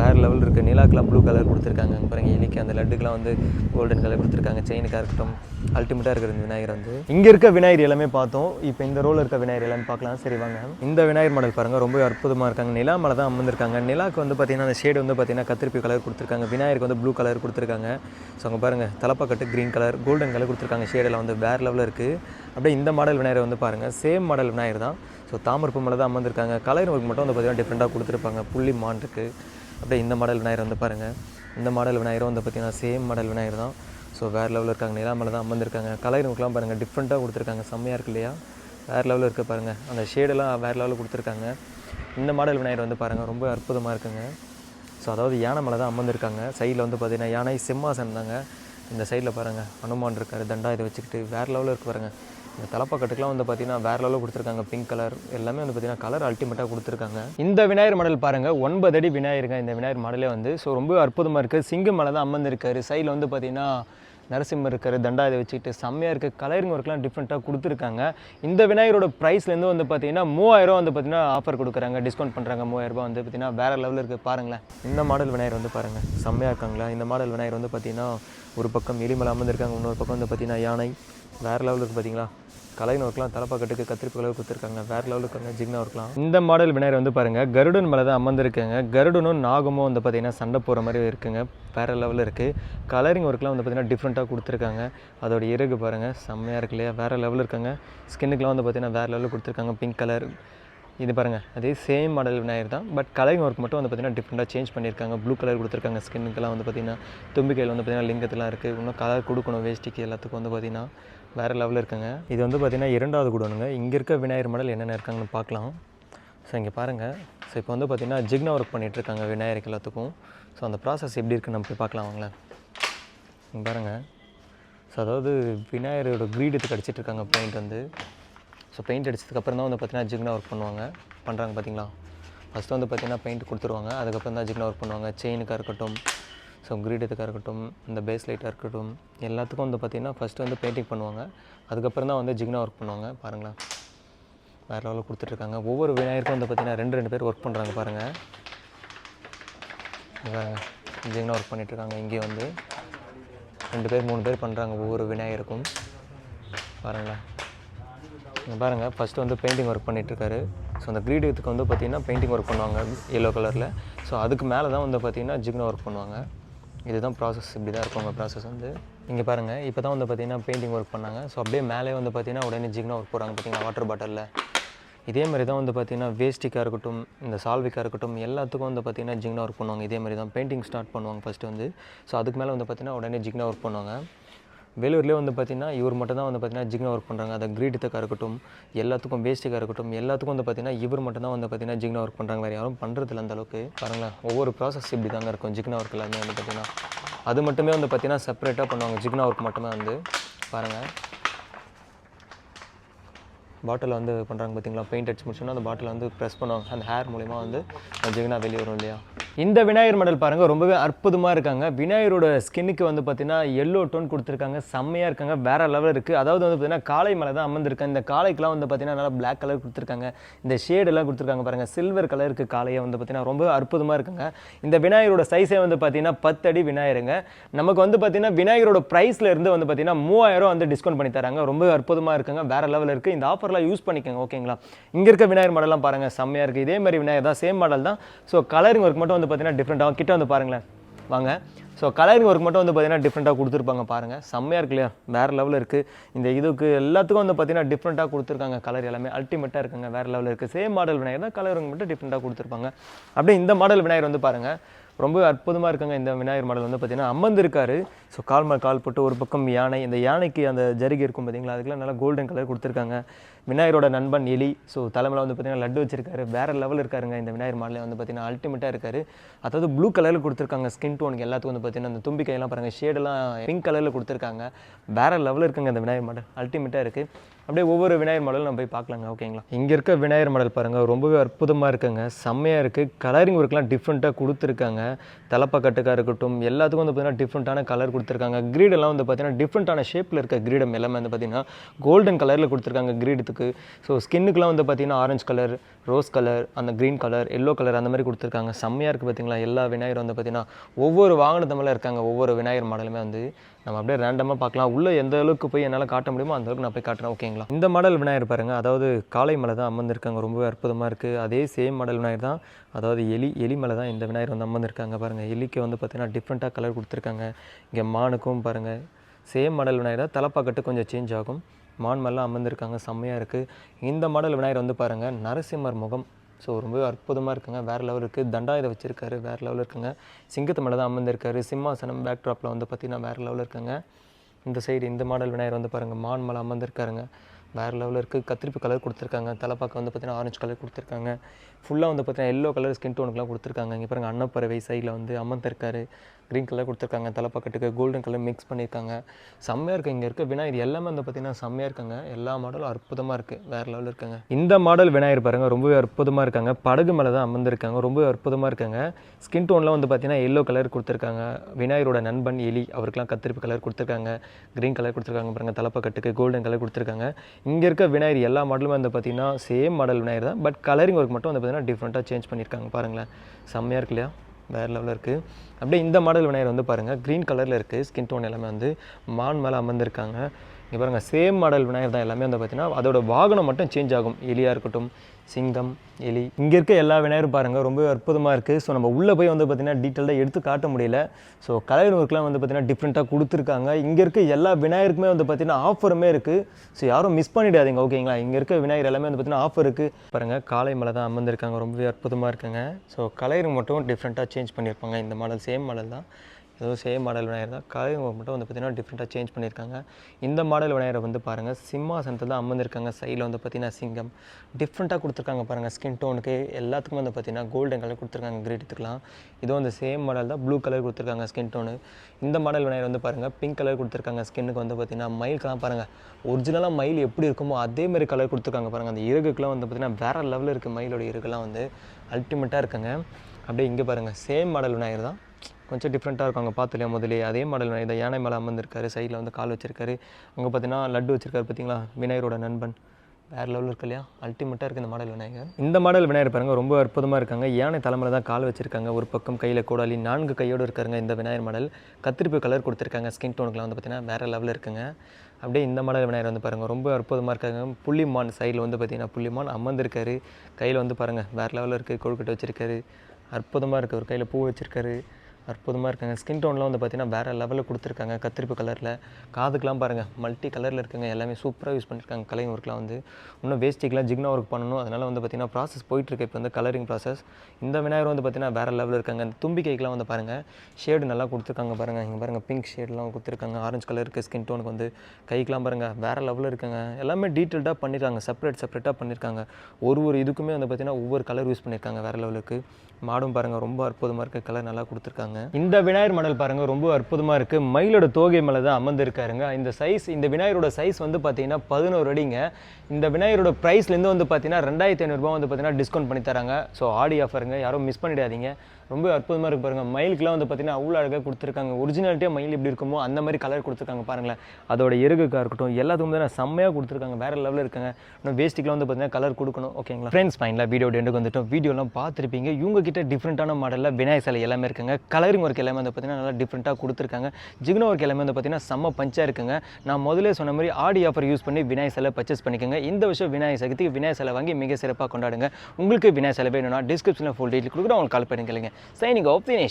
[SPEAKER 1] வேறு லெவல் இருக்குது நிலாக்கெலாம் ப்ளூ கலர் கொடுத்துருக்காங்க அங்கே பாருங்கள் இன்றைக்கி அந்த லட்டுக்கெலாம் வந்து கோல்டன் கலர் கொடுத்துருக்காங்க செயினுக்காக இருக்கட்டும் அல்டிமேட்டாக இருக்கிற இந்த விநாயகர் வந்து இங்கே இருக்க விநாயகர் எல்லாமே பார்த்தோம் இப்போ இந்த ரோல் இருக்க விநாயகர் எல்லாமே பார்க்கலாம் சரி வாங்க இந்த விநாயகர் மாடல் பாருங்கள் ரொம்ப அற்புதமாக இருக்காங்க நிலா மலை தான் அமர்ந்திருக்காங்க நிலாக்கு வந்து பார்த்திங்கன்னா அந்த ஷேடு வந்து பார்த்திங்கன்னா கத்திரிப்பு கலர் கொடுத்துருக்காங்க விநாயகருக்கு வந்து ப்ளூ கலர் கொடுத்துருக்காங்க ஸோ அங்கே பாருங்கள் தலப்பாக்கட்டு க்ரீன் கலர் கோல்டன் கலர் கொடுத்துருக்காங்க ஷேடெல்லாம் வந்து வேறு லெவலில் இருக்குது அப்படியே இந்த மாடல் விநாயகர் வந்து பாருங்கள் சேம் மாடல் விநாயகர் தான் ஸோ தாமரப்பு மலை தான் அமர்ந்திருக்காங்க கலர் ஒர்க் மட்டும் வந்து பார்த்திங்கன்னா டிஃப்ரெண்ட்டாக கொடுத்துருப்பாங்க புள்ளி மான் இருக்குது அப்படியே இந்த மாடல் விநாயகர் வந்து பாருங்கள் இந்த மாடல் விநாயகரும் வந்து பார்த்திங்கன்னா சேம் மாடல் விநாயகர் தான் ஸோ வேறு லெவலில் இருக்காங்க மலை தான் அமர்ந்திருக்காங்க கலைநூக்கெலாம் பாருங்கள் டிஃப்ரெண்ட்டாக கொடுத்துருக்காங்க செம்மையாக இருக்கு இல்லையா வேறு லெவலில் இருக்குது பாருங்கள் அந்த ஷேடெல்லாம் வேறு லெவலில் கொடுத்துருக்காங்க இந்த மாடல் விநாயகர் வந்து பாருங்கள் ரொம்ப அற்புதமாக இருக்குங்க ஸோ அதாவது யானை மலை தான் அமர்ந்திருக்காங்க சைடில் வந்து பார்த்திங்கன்னா யானை சிம்மாசன் தாங்க இந்த சைடில் பாருங்கள் அனுமான் இருக்கார் தண்டா இதை வச்சுக்கிட்டு வேறு லெவலில் இருக்கு பாருங்கள் இந்த தலப்பக்கட்டுக்கெல்லாம் வந்து பார்த்தீங்கன்னா வேறு லெவலில் கொடுத்துருக்காங்க பிங்க் கலர் எல்லாமே வந்து பார்த்தீங்கன்னா கலர் அல்டிமேட்டாக கொடுத்துருக்காங்க இந்த விநாயகர் மாடல் பாருங்கள் ஒன்பது அடி விநாயகருங்க இந்த விநாயகர் மாடலே வந்து ஸோ ரொம்ப அற்புதமாக இருக்குது சிங்கம் மலை தான் அமர்ந்திருக்காரு சைடில் வந்து பார்த்தீங்கன்னா நரசிம்மர் இருக்கார் தண்டா இதை வச்சுக்கிட்டு செம்மையாக இருக்க கலரிங் ஒர்க்லாம் டிஃப்ரெண்ட்டாக கொடுத்துருக்காங்க இந்த விநாயகரோட ப்ரைஸ்லேருந்து வந்து பார்த்தீங்கன்னா மூவாயிரம் வந்து பார்த்தீங்கன்னா ஆஃபர் கொடுக்குறாங்க டிஸ்கவுண்ட் பண்ணுறாங்க மூவாயிரரூபா வந்து பார்த்தீங்கன்னா வேறு லெவலில் இருக்குது பாருங்களேன் இந்த மாடல் விநாயகர் வந்து பாருங்கள் செம்மையாக இருக்காங்களா இந்த மாடல் விநாயகர் வந்து பார்த்தீங்கன்னா ஒரு பக்கம் எலிமலை அமர்ந்திருக்காங்க இன்னொரு பக்கம் வந்து பார்த்தீங்கன்னா யானை வேறு லெவலில் இருக்குது பார்த்தீங்களா கலைன்னு ஒர்க்லாம் தலப்பாக்கட்டுக்கு கத்திரிப்பு கலவு கொடுத்துருக்காங்க வேறு லெவலுக்கு இருக்காங்க ஜிக்னா இருக்கலாம் இந்த மாடல் விநாயகர் வந்து பாருங்கள் கருடன் மேலே தான் அமர்ந்திருக்காங்க கருடனும் நாகமும் வந்து பார்த்திங்கன்னா சண்டை போகிற மாதிரி இருக்குங்க வேறு லெவலில் இருக்குது கலரிங் ஒர்க்லாம் வந்து பார்த்திங்கன்னா டிஃப்ரெண்ட்டாக கொடுத்துருக்காங்க அதோட இறகு பாருங்கள் செம்மையாக இருக்கு இல்லையா வேறு லெவலில் இருக்காங்க ஸ்கின்னுக்குலாம் வந்து பார்த்திங்கன்னா வேறு லெவலில் கொடுத்துருக்காங்க பிங்க் கலர் இது பாருங்கள் அதே சேம் மாடல் விநாயகர் தான் பட் கலரிங் ஒர்க் மட்டும் வந்து பார்த்திங்கன்னா டிஃப்ரெண்ட்டாக சேஞ்ச் பண்ணியிருக்காங்க ப்ளூ கலர் கொடுத்துருக்காங்க ஸ்கின்னுக்கெல்லாம் வந்து பார்த்திங்கன்னா தும்பிக்கையில் வந்து பார்த்திங்கன்னா லிங்கத்தெலாம் இருக்குது இன்னும் கலர் கொடுக்கணும் வேஸ்ட்டிக்கு எல்லாத்துக்கும் வந்து பார்த்திங்கன்னா வேறு லெவலில் இருக்குங்க இது வந்து பார்த்திங்கன்னா இரண்டாவது குடோனுங்க இங்கே இருக்க விநாயகர் மடல் என்னென்ன இருக்காங்கன்னு பார்க்கலாம் ஸோ இங்கே பாருங்கள் ஸோ இப்போ வந்து பார்த்திங்கன்னா ஜிக்னா ஒர்க் பண்ணிகிட்ருக்காங்க விநாயகருக்கு எல்லாத்துக்கும் ஸோ அந்த ப்ராசஸ் எப்படி இருக்குன்னு நம்ம போய் பார்க்கலாம் வாங்களேன் இங்கே பாருங்கள் ஸோ அதாவது விநாயகரோட எடுத்து அடிச்சிட்ருக்காங்க பெயிண்ட் வந்து ஸோ பெயிண்ட் அடிச்சதுக்கப்புறம் தான் வந்து பார்த்திங்கன்னா ஜிக்னா ஒர்க் பண்ணுவாங்க பண்ணுறாங்க பார்த்திங்களா ஃபஸ்ட்டு வந்து பார்த்திங்கன்னா பெயிண்ட் கொடுத்துருவாங்க அதுக்கப்புறம் தான் ஜிக்னா ஒர்க் பண்ணுவாங்க செயினுக்காக இருக்கட்டும் ஸோ கிரீடத்துக்காக இருக்கட்டும் இந்த பேஸ் லைட்டாக இருக்கட்டும் எல்லாத்துக்கும் வந்து பார்த்திங்கன்னா ஃபஸ்ட்டு வந்து பெயிண்டிங் பண்ணுவாங்க அதுக்கப்புறம் தான் வந்து ஜிக்னா ஒர்க் பண்ணுவாங்க பாருங்களேன் வேறு லெவலில் கொடுத்துட்ருக்காங்க ஒவ்வொரு விநாயகருக்கும் வந்து பார்த்திங்கன்னா ரெண்டு ரெண்டு பேர் ஒர்க் பண்ணுறாங்க பாருங்கள் ஜிக்னா ஒர்க் பண்ணிகிட்ருக்காங்க இங்கேயும் வந்து ரெண்டு பேர் மூணு பேர் பண்ணுறாங்க ஒவ்வொரு விநாயகருக்கும் பாருங்களேன் பாருங்கள் ஃபஸ்ட்டு வந்து பெயிண்டிங் ஒர்க் பண்ணிகிட்ருக்காரு ஸோ அந்த கிரீடத்துக்கு வந்து பார்த்திங்கன்னா பெயிண்டிங் ஒர்க் பண்ணுவாங்க எல்லோ கலரில் ஸோ அதுக்கு மேலே தான் வந்து பார்த்திங்கன்னா ஜிக்னா ஒர்க் பண்ணுவாங்க இதுதான் ப்ராசஸ் இப்படி தான் இருக்கும் உங்கள் ப்ராசஸ் வந்து இங்கே பாருங்கள் இப்போ தான் வந்து பார்த்தீங்கன்னா பெயிண்டிங் ஒர்க் பண்ணாங்க ஸோ அப்படியே மேலே வந்து பார்த்திங்கன்னா உடனே ஜிக்னா ஒர்க் போகிறாங்க பார்த்தீங்கன்னா வாட்டர் பாட்டிலில் இதே மாதிரி தான் வந்து பார்த்திங்கன்னா வேஸ்டிக்காக இருக்கட்டும் இந்த சால்விக்காக இருக்கட்டும் எல்லாத்துக்கும் வந்து பார்த்திங்கன்னா ஜிக்னா ஒர்க் பண்ணுவாங்க இதே மாதிரி தான் பெயிண்டிங் ஸ்டார்ட் பண்ணுவாங்க ஃபஸ்ட்டு வந்து ஸோ அதுக்கு மேலே வந்து பார்த்திங்கன்னா உடனே ஜிக்னா ஒர்க் பண்ணுவாங்க வேலூர்லேயே வந்து பார்த்திங்கன்னா இவர் மட்டும் தான் வந்து பார்த்திங்கன்னா ஜிக்னா ஒர்க் பண்ணுறாங்க அதை கிரீடித்தக்காக இருக்கட்டும் எல்லாத்துக்கும் பேஸ்டிக்காக இருக்கட்டும் எல்லாத்துக்கும் வந்து பார்த்திங்கன்னா இவர் மட்டும் தான் வந்து பார்த்திங்கன்னா ஜிக்னா ஒர்க் பண்ணுறாங்க வேறு யாரும் பண்ணுறதில்ல அந்தளவுக்கு பாருங்களேன் ஒவ்வொரு ப்ராசஸ் இப்படி தாங்க இருக்கும் ஜிக்னா ஒர்க் எல்லாமே வந்து பார்த்திங்கன்னா அது மட்டுமே வந்து பார்த்திங்கன்னா செப்பரேட்டாக பண்ணுவாங்க ஜிக்னா ஒர்க் மட்டுமே வந்து பாருங்கள் பாட்டில் வந்து பண்ணுறாங்க பார்த்திங்களா பெயிண்ட் அடிச்சு முடிச்சோன்னா அந்த பாட்டில் வந்து ப்ரெஸ் பண்ணுவாங்க அந்த ஹேர் மூலிமா வந்து ஜிக்னா வெளியே வரும் இல்லையா இந்த விநாயகர் மடல் பாருங்கள் ரொம்பவே அற்புதமாக இருக்காங்க விநாயகரோட ஸ்கின்னுக்கு வந்து பார்த்தீங்கன்னா எல்லோ டோன் கொடுத்துருக்காங்க செம்மையாக இருக்காங்க வேறு லெவல் இருக்குது அதாவது வந்து பார்த்தீங்கன்னா காலை மேலே தான் அமர்ந்திருக்காங்க இந்த காலைக்கெலாம் வந்து பார்த்தீங்கன்னா நல்லா பிளாக் கலர் கொடுத்துருக்காங்க இந்த ஷேடெல்லாம் கொடுத்துருக்காங்க பாருங்கள் சில்வர் கலருக்கு காலையை வந்து பார்த்தீங்கன்னா ரொம்ப அற்புதமாக இருக்குங்க இந்த விநாயகரோட சைஸே வந்து பார்த்தீங்கன்னா பத்து அடி விநாயகருங்க நமக்கு வந்து பார்த்தீங்கன்னா விநாயகரோட ப்ரைஸில் இருந்து வந்து பார்த்தீங்கன்னா மூவாயிரம் வந்து டிஸ்கவுண்ட் பண்ணி தராங்க ரொம்ப அற்புதமாக இருக்குங்க வேறு லெவலில் இருக்குது இந்த ஆஃபர்லாம் யூஸ் பண்ணிக்கோங்க ஓகேங்களா இங்கே இருக்க விநாயகர் மாடலாம் பாருங்கள் செம்மையாக இருக்குது இதே மாதிரி விநாயகர் தான் சேம் மாடல் தான் ஸோ கலரிங் ஒர்க் மட்டும் வந்து பார்த்திங்கன்னா டிஃப்ரெண்ட்டாக கிட்ட வந்து பாருங்களேன் வாங்க ஸோ கலரிங் ஒர்க் மட்டும் வந்து பார்த்தீங்கன்னா டிஃப்ரெண்ட்டாக கொடுத்துருப்பாங்க பாருங்கள் செம்மையாக இருக்கு இல்லையா வேறு லெவலில் இருக்குது இந்த இதுக்கு எல்லாத்துக்கும் வந்து பார்த்தீங்கன்னா டிஃப்ரெண்ட்டாக கொடுத்துருக்காங்க கலர் எல்லாமே அல்டிமேட்டாக இருக்குங்க வேறு லெவலில் இருக்குது சேம் மாடல் விநாயகர் தான் ஒர்க் மட்டும் டிஃப்ரெண்ட்டாக கொடுத்துருப்பாங்க அப்படியே இந்த மாடல் விநாயகர் வந்து பாருங்கள் ரொம்ப அற்புதமாக இருக்குங்க இந்த விநாயகர் மாடல் வந்து பார்த்திங்கன்னா அமர்ந்திருக்காரு ஸோ கால் மேல் கால் போட்டு ஒரு பக்கம் யானை இந்த யானைக்கு அந்த ஜரிகை இருக்கும் பார்த்தீங்களா அதுக்கெல்லாம் நல்லா கோல்டன் கலர் கொடுத்துருக்காங்க விநாயகரோட நண்பன் எலி ஸோ தலைமையில் வந்து பார்த்தீங்கன்னா லட்டு வச்சிருக்காரு வேறு லெவல் இருக்காருங்க இந்த விநாயகர் மாலையில் வந்து பார்த்தீங்கன்னா அல்டிமேட்டாக இருக்காரு அதாவது ப்ளூ கலரில் கொடுத்துருக்காங்க ஸ்கின் டோனுக்கு எல்லாத்துக்கும் வந்து பார்த்தீங்கன்னா அந்த தும்பிக்கையெல்லாம் பாருங்கள் ஷேடெல்லாம் பிங்க் கலரில் கொடுத்துருக்காங்க வேறு லெவலில் இருக்குங்க இந்த விநாயகர் மாடல் அல்டிமேட்டாக இருக்குது அப்படியே ஒவ்வொரு விநாயகர் மாடலும் நம்ம போய் பார்க்கலாங்க ஓகேங்களா இங்கே இருக்க விநாயகர் மாடல் பாருங்கள் ரொம்பவே அற்புதமாக இருக்குங்க செம்மையாக இருக்குது கலரிங் ஒர்க்லாம் டிஃப்ரெண்ட்டாக கொடுத்துருக்காங்க தலைப்பக்கட்டுக்காக இருக்கட்டும் எல்லாத்துக்கும் வந்து பார்த்திங்கன்னா டிஃப்ரெண்ட்டான கலர் கொடுத்துருக்காங்க கிரீடெல்லாம் வந்து பார்த்திங்கன்னா டிஃப்ரெண்ட்டான ஷேப்பில் இருக்க கிரீடம் எல்லாமே வந்து பார்த்திங்கன்னா கோல்டன் கலரில் கொடுத்துருக்காங்க கிரீடத்துக்கு ஸோ ஸ்கின்னுக்குலாம் வந்து பார்த்திங்கன்னா ஆரஞ்சு கலர் ரோஸ் கலர் அந்த க்ரீன் கலர் எல்லோ கலர் அந்த மாதிரி கொடுத்துருக்காங்க செம்மையாக இருக்குது பார்த்திங்களா எல்லா விநாயகரும் வந்து பார்த்திங்கன்னா ஒவ்வொரு வாகனத்தமெல்லாம் இருக்காங்க ஒவ்வொரு விநாயகர் மாடலுமே வந்து நம்ம அப்படியே ரேண்டமாக பார்க்கலாம் உள்ளே எந்த அளவுக்கு போய் என்னால் காட்ட முடியுமோ அந்த அளவுக்கு நான் போய் காட்டுறேன் ஓகேங்களா இந்த மாடல் விநாயகர் பாருங்கள் அதாவது காலை மலை தான் அமர்ந்திருக்காங்க ரொம்பவே அற்புதமாக இருக்குது அதே சேம் மாடல் விநாயகர் தான் அதாவது எலி எலி மலை தான் இந்த விநாயகர் வந்து அமர்ந்திருக்காங்க பாருங்கள் எலிக்கு வந்து பார்த்திங்கன்னா டிஃப்ரெண்ட்டாக கலர் கொடுத்துருக்காங்க இங்கே மானுக்கும் பாருங்கள் சேம் மாடல் விநாயகர் தான் தலைப்பாக்கட்டு கொஞ்சம் சேஞ்ச் ஆகும் மான் மல்லாம் அமர்ந்திருக்காங்க செம்மையாக இருக்குது இந்த மாடல் விநாயகர் வந்து பாருங்கள் நரசிம்மர் முகம் ஸோ ரொம்பவே அற்புதமாக இருக்குங்க வேறு லெவல் இருக்குது இதை வச்சுருக்காரு வேறு லெவலில் இருக்குங்க சிங்கத்து மேலே தான் அமர்ந்திருக்காரு சிம்மாசனம் பேக் ட்ராப்பில் வந்து பார்த்திங்கன்னா வேறு லெவலில் இருக்காங்க இந்த சைடு இந்த மாடல் விநாயகர் வந்து பாருங்கள் மான் மலை அமர்ந்திருக்காருங்க வேறு லெவலில் இருக்குது கத்திரிப்பு கலர் கொடுத்துருக்காங்க தலைப்பாக்க வந்து பார்த்திங்கன்னா ஆரஞ்சு கலர் கொடுத்துருக்காங்க ஃபுல்லாக வந்து பார்த்தீங்கன்னா எல்லோ கலர் ஸ்கின் டோனுக்குலாம் கொடுத்துருக்காங்க இங்கே பாருங்கள் அன்னப்பறவை சைடில் வந்து அம்மன் தருக்காரு க்ரீன் கலர் கொடுத்துருக்காங்க தலைப்பக்கட்டுக்கு கோல்டன் கலர் மிக்ஸ் பண்ணியிருக்காங்க செம்மையாக இருக்குது இங்கே இருக்குது விநாயகர் எல்லாமே வந்து பார்த்திங்கன்னா செம்மையாக இருக்காங்க எல்லா மாடலும் அற்புதமாக இருக்குது வேறு லெவலில் இருக்காங்க இந்த மாடல் விநாயகர் பாருங்க ரொம்பவே அற்புதமாக இருக்காங்க படகு மேலே தான் அமர்ந்திருக்காங்க ரொம்பவே அற்புதமாக இருக்காங்க ஸ்கின் டோனில் வந்து பார்த்திங்கன்னா எல்லோ கலர் கொடுத்துருக்காங்க விநாயகரோட நண்பன் எலி அவருக்கெலாம் கத்திரிப்பு கலர் கொடுத்துருக்காங்க க்ரீன் கலர் கொடுத்துருக்காங்க பாருங்கள் தலைப்பக்கட்டுக்கு கோல்டன் கலர் கொடுத்துருக்காங்க இங்கே இருக்க விநாயகர் எல்லா மாடலுமே வந்து பார்த்திங்கன்னா சேம் மாடல் விநாயகர் தான் பட் கலரிங் ஒர்க் மட்டும் வந்து பார்த்தீங்கன்னா டிஃப்ரெண்ட்டாக சேஞ்ச் பண்ணியிருக்காங்க பாருங்களேன் செம்மையாக இருக்கு இல்லையா வேறு லெவலில் இருக்குது அப்படியே இந்த மாடல் விநாயகர் வந்து பாருங்கள் க்ரீன் கலரில் இருக்குது ஸ்கின் டோன் எல்லாமே வந்து மான் மேலே அமர்ந்திருக்காங்க இங்கே பாருங்கள் சேம் மாடல் விநாயகர் தான் எல்லாமே வந்து பார்த்திங்கன்னா அதோட வாகனம் மட்டும் சேஞ்ச் ஆகும் எலியாக இருக்கட்டும் சிங்கம் எலி இங்கே இருக்க எல்லா விநாயகரும் பாருங்கள் ரொம்ப அற்புதமாக இருக்குது ஸோ நம்ம உள்ளே போய் வந்து பார்த்திங்கன்னா டீட்டெயிலாக எடுத்து காட்ட முடியல ஸோ கலர் ஒர்க்லாம் வந்து பார்த்திங்கன்னா டிஃப்ரெண்ட்டாக கொடுத்துருக்காங்க இங்கே இருக்க எல்லா விநாயகருக்குமே வந்து பார்த்திங்கன்னா ஆஃபருமே இருக்குது ஸோ யாரும் மிஸ் பண்ணிடாதீங்க ஓகேங்களா இங்கே இருக்க விநாயகர் எல்லாமே வந்து பார்த்திங்கன்னா ஆஃபர் இருக்குது பாருங்கள் காலை மலை தான் அமர்ந்திருக்காங்க ரொம்பவே அற்புதமாக இருக்குங்க ஸோ கலர் மட்டும் டிஃப்ரெண்ட்டாக சேஞ்ச் பண்ணியிருப்பாங்க இந்த மாடல் சேம் மாடல் தான் அதுவும் சேம் மாடல் விநாயகர் தான் கலைமுகம் மட்டும் வந்து பார்த்திங்கன்னா டிஃப்ரெண்ட்டாக சேஞ்ச் பண்ணியிருக்காங்க இந்த மாடல் விநாயகரை வந்து பாருங்கள் சிம்மாசனத்தை தான் அமர்ந்திருக்காங்க சைடில் வந்து பார்த்திங்கன்னா சிங்கம் டிஃப்ரெண்ட்டாக கொடுத்துருக்காங்க பாருங்கள் ஸ்கின் டோனுக்கு எல்லாத்துக்கும் வந்து பார்த்திங்கன்னா கோல்டன் கலர் கொடுத்துருக்காங்க கிரீட்டத்துக்குலாம் இதுவும் அந்த சேம் மாடல் தான் ப்ளூ கலர் கொடுத்துருக்காங்க ஸ்கின் டோனு இந்த மாடல் விநாயகர் வந்து பாருங்கள் பிங்க் கலர் கொடுத்துருக்காங்க ஸ்கின்னுக்கு வந்து பார்த்திங்கன்னா மயிலுக்குலாம் பாருங்கள் ஒரிஜினலாக மயில் எப்படி இருக்குமோ அதேமாதிரி கலர் கொடுத்துருக்காங்க பாருங்கள் அந்த இருகுக்கெலாம் வந்து பார்த்திங்கன்னா வேறு லெவலில் இருக்குது மயிலோட இறகுலாம் வந்து அல்டிமேட்டாக இருக்குங்க அப்படியே இங்கே பாருங்கள் சேம் மாடல் விநாயகர் தான் கொஞ்சம் டிஃப்ரெண்ட்டாக இருக்கும் அங்கே பார்த்துலையே முதலே அதே மாடல் இதை யானை மேலே அமர்ந்திருக்காரு சைடில் வந்து கால் வச்சிருக்காரு அங்கே பார்த்தீங்கன்னா லட்டு வச்சிருக்காரு பார்த்தீங்களா விநாயகரோட நண்பன் வேறு லெவலில் இருக்கு இல்லையா அல்டிமேட்டாக இருக்குது இந்த மாடல் விநாயகர் இந்த மாடல் விநாயகர் பாருங்கள் ரொம்ப அற்புதமாக இருக்காங்க யானை தலைமையில் தான் கால் வச்சிருக்காங்க ஒரு பக்கம் கையில் கூடாலி நான்கு கையோடு இருக்காருங்க இந்த விநாயகர் மாடல் கத்திரிப்பு கலர் கொடுத்துருக்காங்க ஸ்கின் டோனுக்கெலாம் வந்து பார்த்தீங்கன்னா வேறு லெவலில் இருக்குங்க அப்படியே இந்த மாடல் விநாயகர் வந்து பாருங்கள் ரொம்ப அற்புதமாக இருக்காங்க புள்ளிமான் சைடில் வந்து பார்த்தீங்கன்னா புள்ளிமான் அமர்ந்திருக்காரு கையில் வந்து பாருங்கள் வேறு லெவலில் இருக்குது கொழுக்கட்டை வச்சிருக்காரு அற்புதமாக இருக்குது ஒரு கையில் பூ வச்சிருக்காரு அற்புதமாக இருக்காங்க ஸ்கின் டோன்லாம் வந்து பார்த்திங்கன்னா வேறு லெவலில் கொடுத்துருக்காங்க கத்திரிப்பு கலரில் காதுக்கெலாம் பாருங்கள் மல்டி கலரில் இருக்காங்க எல்லாமே சூப்பராக யூஸ் பண்ணியிருக்காங்க கலை ஒர்க்லாம் வந்து இன்னும் வேஸ்டிக்கெலாம் ஜிக்னா ஒர்க் பண்ணணும் அதனால் வந்து பார்த்திங்கன்னா ப்ராசஸ் போயிட்டுருக்கு இப்போ வந்து கலரிங் ப்ராசஸ் இந்த விநாயகர் வந்து பார்த்திங்கன்னா வேறு லெவலில் இருக்காங்க அந்த தும்பிக்கைக்கெலாம் வந்து பாருங்கள் ஷேடு நல்லா கொடுத்துருக்காங்க பாருங்கள் இங்கே பாருங்கள் பிங்க் ஷேட்லாம் கொடுத்துருக்காங்க ஆரஞ்சு கலர் இருக்குது ஸ்கின் டோனுக்கு வந்து கைக்கெலாம் பாருங்கள் வேறு லெவலில் இருக்காங்க எல்லாமே டீட்டெயில்டாக பண்ணியிருக்காங்க செப்பரேட் செப்பரேட்டாக பண்ணியிருக்காங்க ஒரு ஒரு இதுக்குமே வந்து பார்த்திங்கன்னா ஒவ்வொரு கலர் யூஸ் பண்ணியிருக்காங்க வேறு லெவலுக்கு மாடும் பாருங்கள் ரொம்ப அற்புதமாக இருக்குது கலர் நல்லா கொடுத்துருக்காங்க கொடுத்துருக்காங்க இந்த விநாயகர் மடல் பாருங்க ரொம்ப அற்புதமா இருக்கு மயிலோட தோகை மலை தான் அமர்ந்திருக்காருங்க இந்த சைஸ் இந்த விநாயகரோட சைஸ் வந்து பார்த்தீங்கன்னா பதினோரு அடிங்க இந்த விநாயகரோட ப்ரைஸ்லேருந்து வந்து பார்த்தீங்கன்னா ரெண்டாயிரத்தி ரூபாய் வந்து பார்த்தீங்கன்னா டிஸ்கவுண்ட் பண்ணி தராங்க ஸோ ஆடி ஆஃபருங்க யாரும் மிஸ் பண்ணிடாதீங்க ரொம்ப அற்புதமாக இருக்கு பாருங்கள் மயிலுக்குலாம் வந்து பார்த்தீங்கன்னா அவ்வளோ அழகாக கொடுத்துருக்காங்க ஒரிஜினாலிட்டியாக மயில் எப்படி இருக்குமோ அந்த மாதிரி கலர் கொடுத்துருக்காங்க பாருங்களேன் அதோட இறகுக்காக இருக்கட்டும் எல்லாத்துக்கும் வந்து செம்மையாக கொடுத்துருக்காங்க வேறு லெவலில் இருக்காங்க இன்னும் வேஸ்ட்டுக்குலாம் வந்து பார்த்தீங்கன்னா கலர் கொடுக்கணும் ஓகேங்களா ஃப்ரெண்ட்ஸ் ஃபைனில் வீடியோ எண்டுக்கு வந்துட்டோம் வீடியோலாம் பார்த்துருப்பீங்க இவங்க கிட்ட டிஃப்ரெண்ட்டான மாடலில் விநாயகர் சிலை எல்லாமே இருக்குங்க கலரிங் ஒர்க் எல்லாமே வந்து பார்த்தீங்கன்னா நல்லா டிஃப்ரெண்ட்டாக கொடுத்துருக்காங்க ஜிக்னோ ஒர்க் எல்லாமே வந்து பார்த்தீங்கன்னா செம்ம பஞ்சாக இருக்குங்க நான் முதலே சொன்ன மாதிரி ஆடி ஆஃபர் யூஸ் பண்ணி விநாயகர் சிலை பர்ச்சேஸ் பண்ணிக்கோங்க இந்த வருஷம் விநாயகர் சக்திக்கு விநாயகர் சிலை வாங்கி மிக சிறப்பாக கொண்டாடுங்க உங்களுக்கு விநாயகர் சிலை வேணும்னா டிஸ்கிரிப்ஷனில் ஃபுல் டீட்டெயில் கொடுக்குறேன் அவங்களுக்கு கால் பண்ணிக்கலைங்க Signing off, finish.